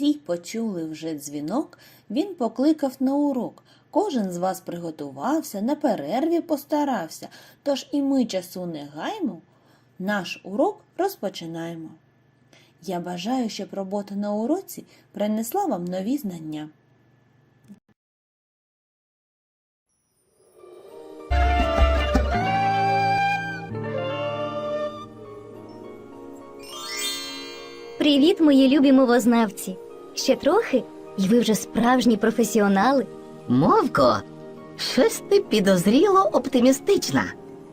Усі почули вже дзвінок, він покликав на урок. Кожен з вас приготувався, на перерві постарався, тож і ми часу не гаймо, наш урок розпочинаємо. Я бажаю, щоб робота на уроці принесла вам нові знання. Привіт, мої любі мовознавці! Ще трохи, і ви вже справжні професіонали. Мовко, щось ти підозріло оптимістична.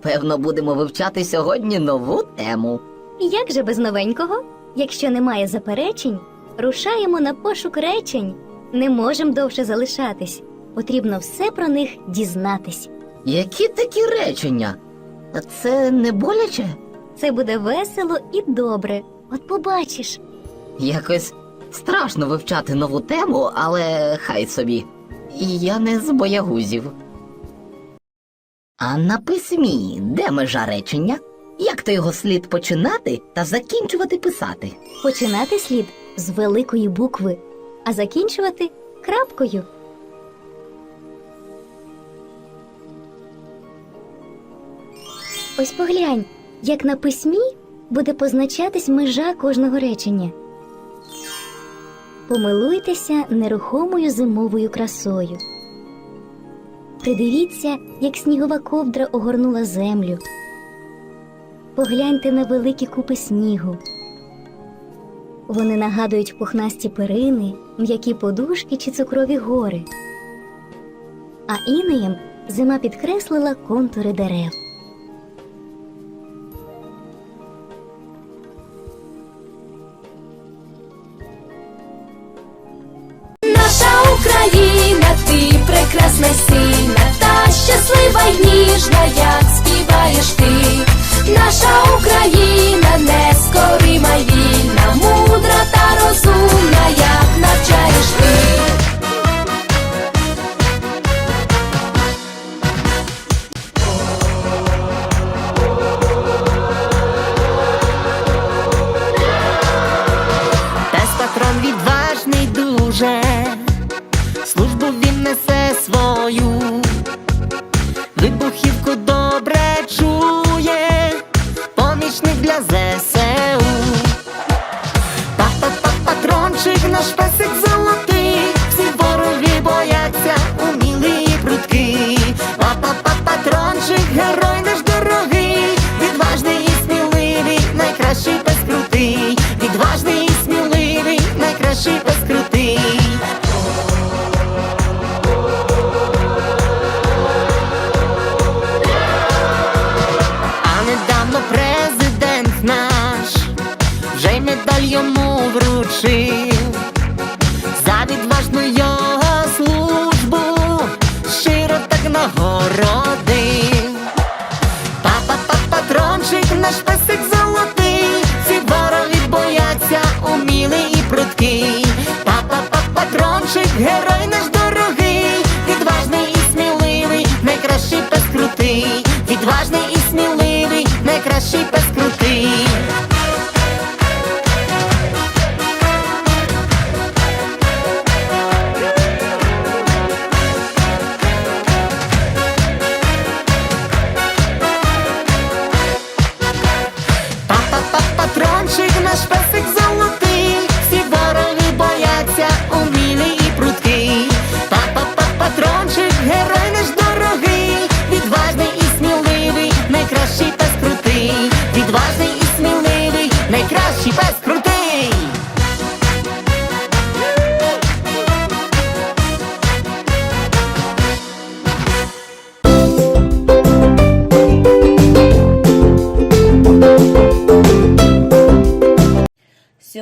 Певно, будемо вивчати сьогодні нову тему. Як же без новенького? Якщо немає заперечень, рушаємо на пошук речень. Не можемо довше залишатись. Потрібно все про них дізнатись. Які такі речення? А Це не боляче? Це буде весело і добре. От побачиш. Якось страшно вивчати нову тему, але хай собі. Я не з боягузів. А на письмі де межа речення? Як то його слід починати та закінчувати писати? Починати слід з великої букви, а закінчувати крапкою. Ось поглянь, як на письмі буде позначатись межа кожного речення. Помилуйтеся нерухомою зимовою красою. Придивіться, як снігова ковдра огорнула землю. Погляньте на великі купи снігу. Вони нагадують пухнасті перини, м'які подушки чи цукрові гори. А інеєм зима підкреслила контури дерев. Прекрасна, й та щаслива й ніжна, як він несе свою, вибухівку добре чує, помічник для ЗСУ. Папа патрончик, наш песик йому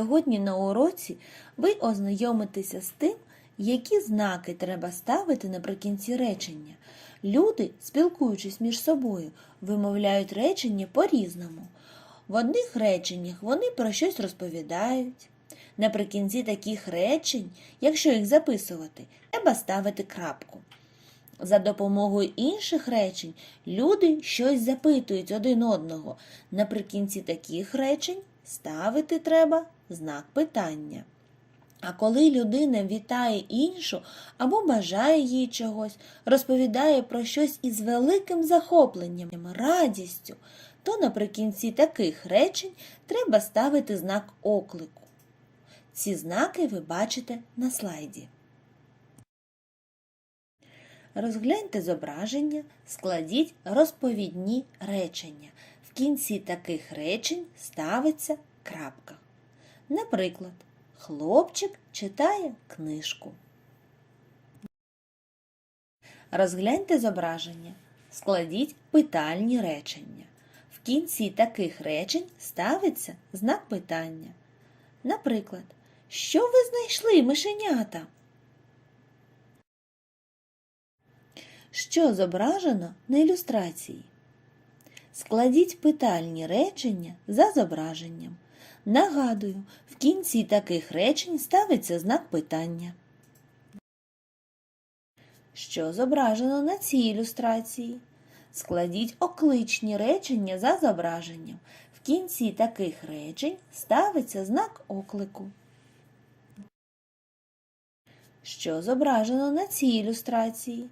Сьогодні на уроці ви ознайомитеся з тим, які знаки треба ставити наприкінці речення. Люди, спілкуючись між собою, вимовляють речення по-різному. В одних реченнях вони про щось розповідають. Наприкінці таких речень, якщо їх записувати, треба ставити крапку. За допомогою інших речень люди щось запитують один одного. Наприкінці таких речень ставити треба знак питання. А коли людина вітає іншу або бажає їй чогось, розповідає про щось із великим захопленням, радістю, то наприкінці таких речень треба ставити знак оклику. Ці знаки ви бачите на слайді. Розгляньте зображення, складіть розповідні речення. В кінці таких речень ставиться крапка. Наприклад, хлопчик читає книжку. Розгляньте зображення, складіть питальні речення. В кінці таких речень ставиться знак питання. Наприклад, що ви знайшли, мишенята? Що зображено на ілюстрації? Складіть питальні речення за зображенням. Нагадую, в кінці таких речень ставиться знак питання. Що зображено на цій ілюстрації? Складіть окличні речення за зображенням. В кінці таких речень ставиться знак оклику. Що зображено на цій ілюстрації?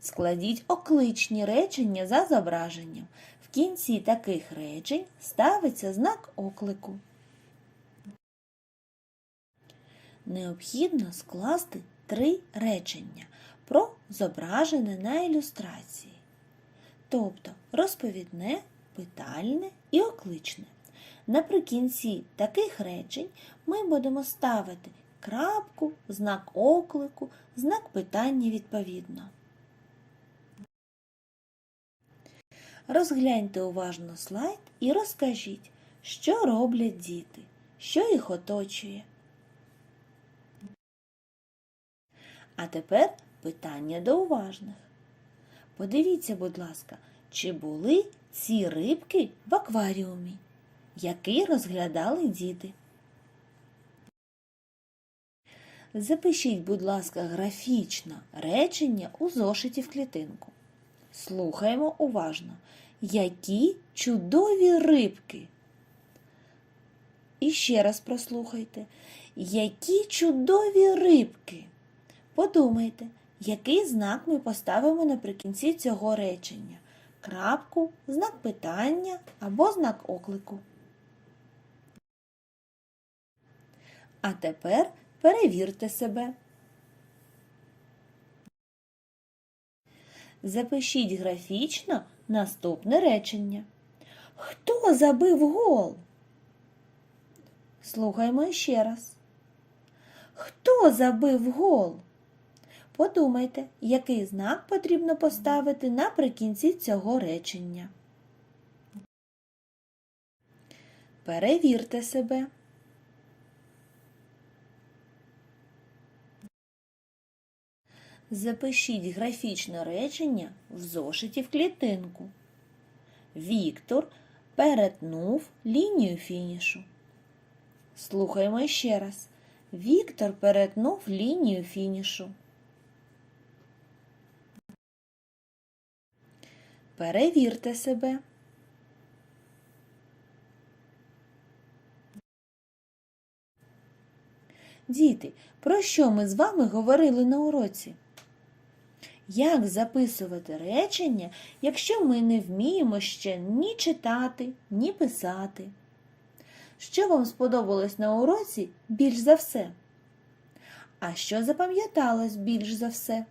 Складіть окличні речення за зображенням. В кінці таких речень ставиться знак оклику. Необхідно скласти три речення про зображене на ілюстрації, тобто розповідне, питальне і окличне. Наприкінці таких речень ми будемо ставити крапку, знак оклику, знак питання відповідно. Розгляньте уважно слайд і розкажіть, що роблять діти, що їх оточує. А тепер питання до уважних. Подивіться, будь ласка, чи були ці рибки в акваріумі, який розглядали діти. Запишіть, будь ласка, графічно речення у зошиті в клітинку. Слухаємо уважно. Які чудові рибки. І ще раз прослухайте. Які чудові рибки. Подумайте, який знак ми поставимо наприкінці цього речення? Крапку, знак питання або знак оклику. А тепер перевірте себе. Запишіть графічно наступне речення. Хто забив гол? Слухаймо ще раз. Хто забив гол? Подумайте, який знак потрібно поставити наприкінці цього речення. Перевірте себе. Запишіть графічне речення в зошиті в клітинку. Віктор перетнув лінію фінішу. Слухаємо ще раз. Віктор перетнув лінію фінішу. Перевірте себе. Діти, про що ми з вами говорили на уроці? Як записувати речення, якщо ми не вміємо ще ні читати, ні писати? Що вам сподобалось на уроці більш за все? А що запам'яталось більш за все?